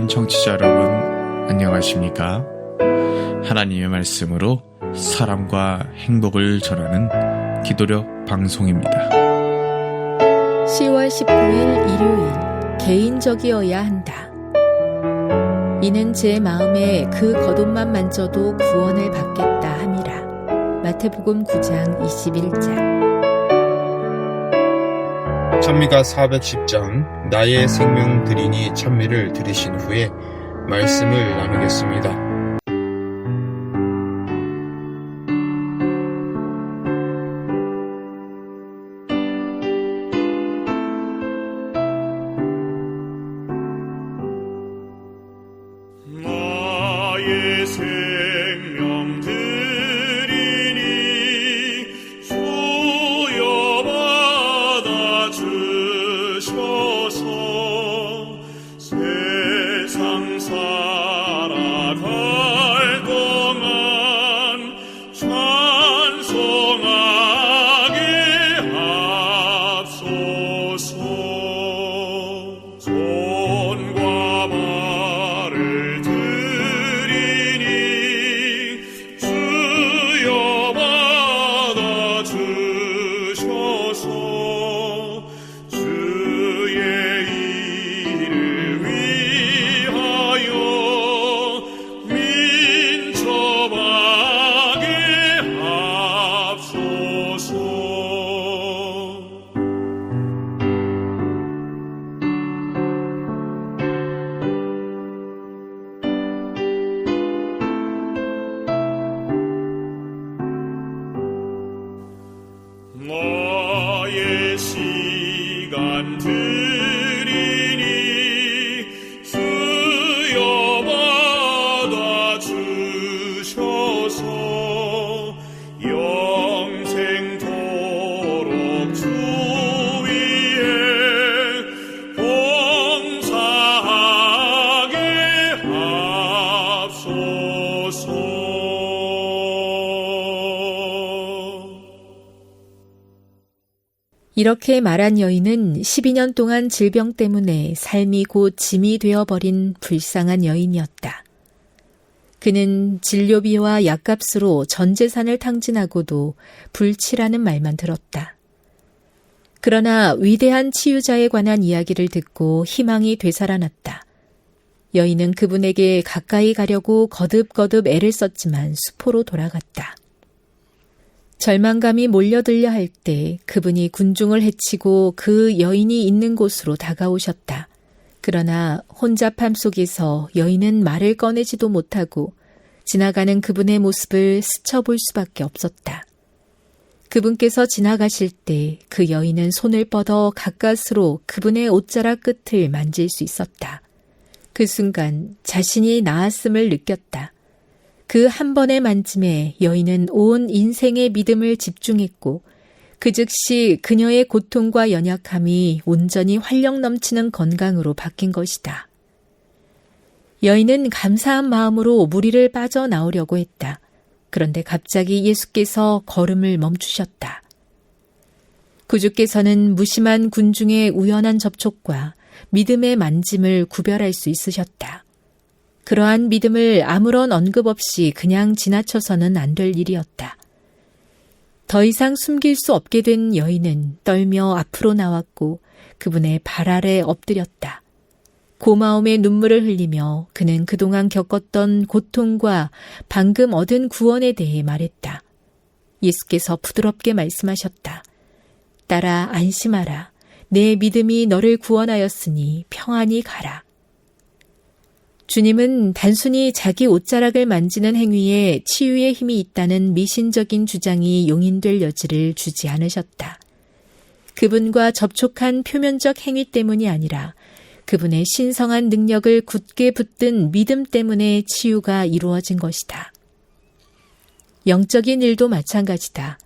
CBN 청취자 여러분, 안녕하십니까? 하나님의 말씀으로 사랑과 행복을 전하는 기도력 방송입니다. 10월 19일 일요일 개인적이어야 한다. 이는 제 마음에 그 겉옷만 만져도 구원을 받겠다 함이라. 마태복음 9장 21절. 찬미가 410장 나의 생명 드리니 찬미를 들으신 후에 말씀을 나누겠습니다. 주셔 이렇게 말한 여인은 12년 동안 질병 때문에 삶이 곧 짐이 되어버린 불쌍한 여인이었다. 그는 진료비와 약값으로 전 재산을 탕진하고도 불치라는 말만 들었다. 그러나 위대한 치유자에 관한 이야기를 듣고 희망이 되살아났다. 여인은 그분에게 가까이 가려고 거듭거듭 애를 썼지만 수포로 돌아갔다. 절망감이 몰려들려 할 때 그분이 군중을 해치고 그 여인이 있는 곳으로 다가오셨다. 그러나 혼잡함 속에서 여인은 말을 꺼내지도 못하고 지나가는 그분의 모습을 스쳐볼 수밖에 없었다. 그분께서 지나가실 때 그 여인은 손을 뻗어 가까스로 그분의 옷자락 끝을 만질 수 있었다. 그 순간 자신이 나았음을 느꼈다. 그 한 번의 만짐에 여인은 온 인생의 믿음을 집중했고 그 즉시 그녀의 고통과 연약함이 온전히 활력 넘치는 건강으로 바뀐 것이다. 여인은 감사한 마음으로 무리를 빠져나오려고 했다. 그런데 갑자기 예수께서 걸음을 멈추셨다. 구주께서는 무심한 군중의 우연한 접촉과 믿음의 만짐을 구별할 수 있으셨다. 그러한 믿음을 아무런 언급 없이 그냥 지나쳐서는 안 될 일이었다. 더 이상 숨길 수 없게 된 여인은 떨며 앞으로 나왔고 그분의 발 아래 엎드렸다. 고마움의 눈물을 흘리며 그는 그동안 겪었던 고통과 방금 얻은 구원에 대해 말했다. 예수께서 부드럽게 말씀하셨다. 딸아, 안심하라. 내 믿음이 너를 구원하였으니 평안히 가라. 주님은 단순히 자기 옷자락을 만지는 행위에 치유의 힘이 있다는 미신적인 주장이 용인될 여지를 주지 않으셨다. 그분과 접촉한 표면적 행위 때문이 아니라 그분의 신성한 능력을 굳게 붙든 믿음 때문에 치유가 이루어진 것이다. 영적인 일도 마찬가지다.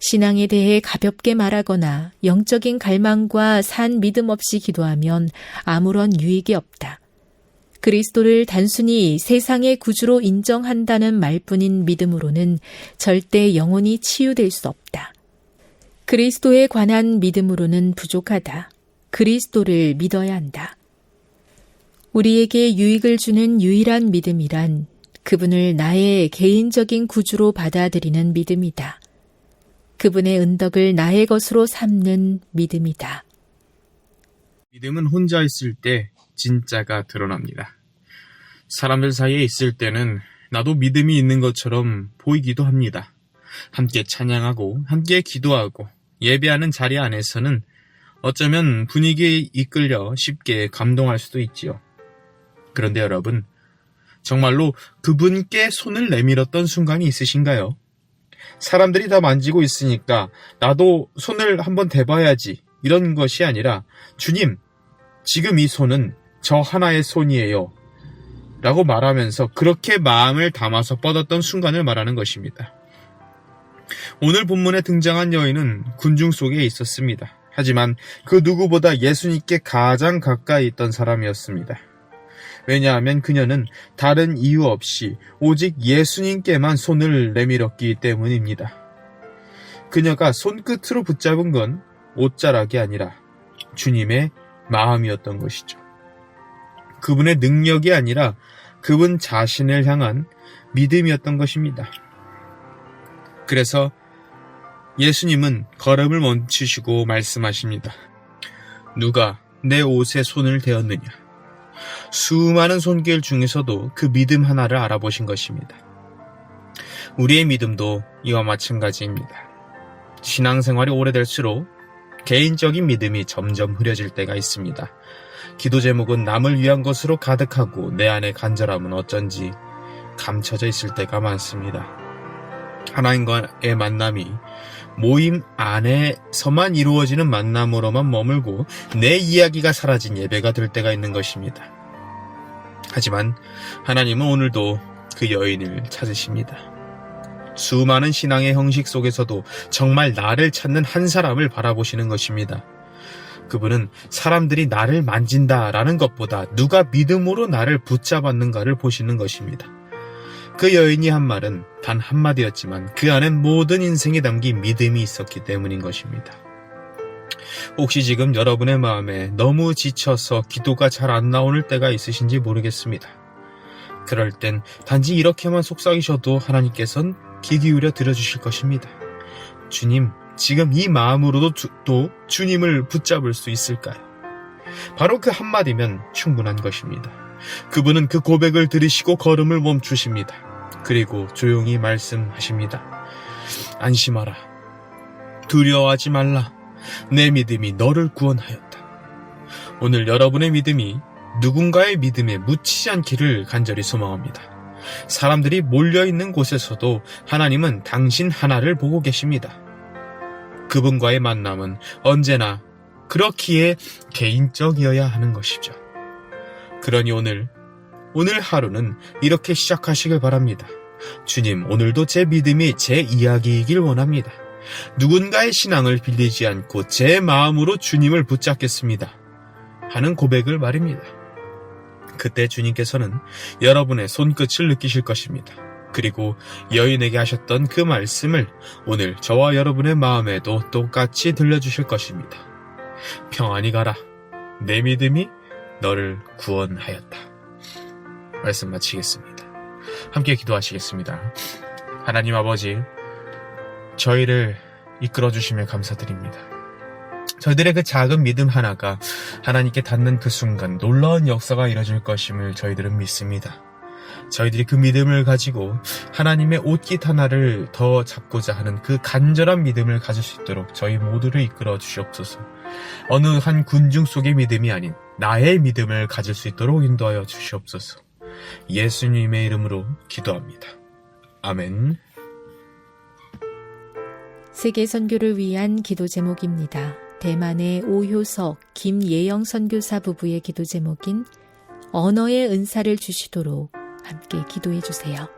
신앙에 대해 가볍게 말하거나 영적인 갈망과 산 믿음 없이 기도하면 아무런 유익이 없다. 그리스도를 단순히 세상의 구주로 인정한다는 말뿐인 믿음으로는 절대 영혼이 치유될 수 없다. 그리스도에 관한 믿음으로는 부족하다. 그리스도를 믿어야 한다. 우리에게 유익을 주는 유일한 믿음이란 그분을 나의 개인적인 구주로 받아들이는 믿음이다. 그분의 은덕을 나의 것으로 삼는 믿음이다. 믿음은 혼자 있을 때 진짜가 드러납니다. 사람들 사이에 있을 때는 나도 믿음이 있는 것처럼 보이기도 합니다. 함께 찬양하고 함께 기도하고 예배하는 자리 안에서는 어쩌면 분위기에 이끌려 쉽게 감동할 수도 있지요. 그런데 여러분, 정말로 그분께 손을 내밀었던 순간이 있으신가요? 사람들이 다 만지고 있으니까 나도 손을 한번 대봐야지 이런 것이 아니라 주님, 지금 이 손은 저 하나의 손이에요. 라고 말하면서 그렇게 마음을 담아서 뻗었던 순간을 말하는 것입니다. 오늘 본문에 등장한 여인은 군중 속에 있었습니다. 하지만 그 누구보다 예수님께 가장 가까이 있던 사람이었습니다. 왜냐하면 그녀는 다른 이유 없이 오직 예수님께만 손을 내밀었기 때문입니다. 그녀가 손끝으로 붙잡은 건 옷자락이 아니라 주님의 마음이었던 것이죠. 그분의 능력이 아니라 그분 자신을 향한 믿음이었던 것입니다. 그래서 예수님은 걸음을 멈추시고 말씀하십니다. 누가 내 옷에 손을 대었느냐? 수많은 손길 중에서도 그 믿음 하나를 알아보신 것입니다. 우리의 믿음도 이와 마찬가지입니다. 신앙생활이 오래될수록 개인적인 믿음이 점점 흐려질 때가 있습니다. 기도 제목은 남을 위한 것으로 가득하고 내 안의 간절함은 어쩐지 감춰져 있을 때가 많습니다. 하나님과의 만남이 모임 안에서만 이루어지는 만남으로만 머물고 내 이야기가 사라진 예배가 될 때가 있는 것입니다. 하지만 하나님은 오늘도 그 여인을 찾으십니다. 수많은 신앙의 형식 속에서도 정말 나를 찾는 한 사람을 바라보시는 것입니다. 그분은 사람들이 나를 만진다라는 것보다 누가 믿음으로 나를 붙잡았는가를 보시는 것입니다. 그 여인이 한 말은 단 한마디였지만 그 안엔 모든 인생에 담긴 믿음이 있었기 때문인 것입니다. 혹시 지금 여러분의 마음에 너무 지쳐서 기도가 잘 안 나오는 때가 있으신지 모르겠습니다. 그럴 땐 단지 이렇게만 속삭이셔도 하나님께선 귀 기울여 들어주실 것입니다. 주님, 지금 이 마음으로도 주, 또 주님을 붙잡을 수 있을까요? 바로 그 한마디면 충분한 것입니다. 그분은 그 고백을 들으시고 걸음을 멈추십니다. 그리고 조용히 말씀하십니다. 안심하라. 두려워하지 말라. 내 믿음이 너를 구원하였다. 오늘 여러분의 믿음이 누군가의 믿음에 묻히지 않기를 간절히 소망합니다. 사람들이 몰려있는 곳에서도 하나님은 당신 하나를 보고 계십니다. 그분과의 만남은 언제나 그렇기에 개인적이어야 하는 것이죠. 그러니 오늘, 오늘 하루는 이렇게 시작하시길 바랍니다. 주님, 오늘도 제 믿음이 제 이야기이길 원합니다. 누군가의 신앙을 빌리지 않고 제 마음으로 주님을 붙잡겠습니다. 하는 고백을 말입니다. 그때 주님께서는 여러분의 손끝을 느끼실 것입니다. 그리고 여인에게 하셨던 그 말씀을 오늘 저와 여러분의 마음에도 똑같이 들려주실 것입니다. 평안히 가라. 내 믿음이 너를 구원하였다. 말씀 마치겠습니다. 함께 기도하시겠습니다. 하나님 아버지, 저희를 이끌어 주시며 감사드립니다. 저희들의 그 작은 믿음 하나가 하나님께 닿는 그 순간 놀라운 역사가 이뤄질 것임을 저희들은 믿습니다. 저희들이 그 믿음을 가지고 하나님의 옷깃 하나를 더 잡고자 하는 그 간절한 믿음을 가질 수 있도록 저희 모두를 이끌어 주시옵소서. 어느 한 군중 속의 믿음이 아닌 나의 믿음을 가질 수 있도록 인도하여 주시옵소서. 예수님의 이름으로 기도합니다. 아멘. 세계 선교를 위한 기도 제목입니다. 대만의 오효석 김예영 선교사 부부의 기도 제목인 언어의 은사를 주시도록 함께 기도해 주세요.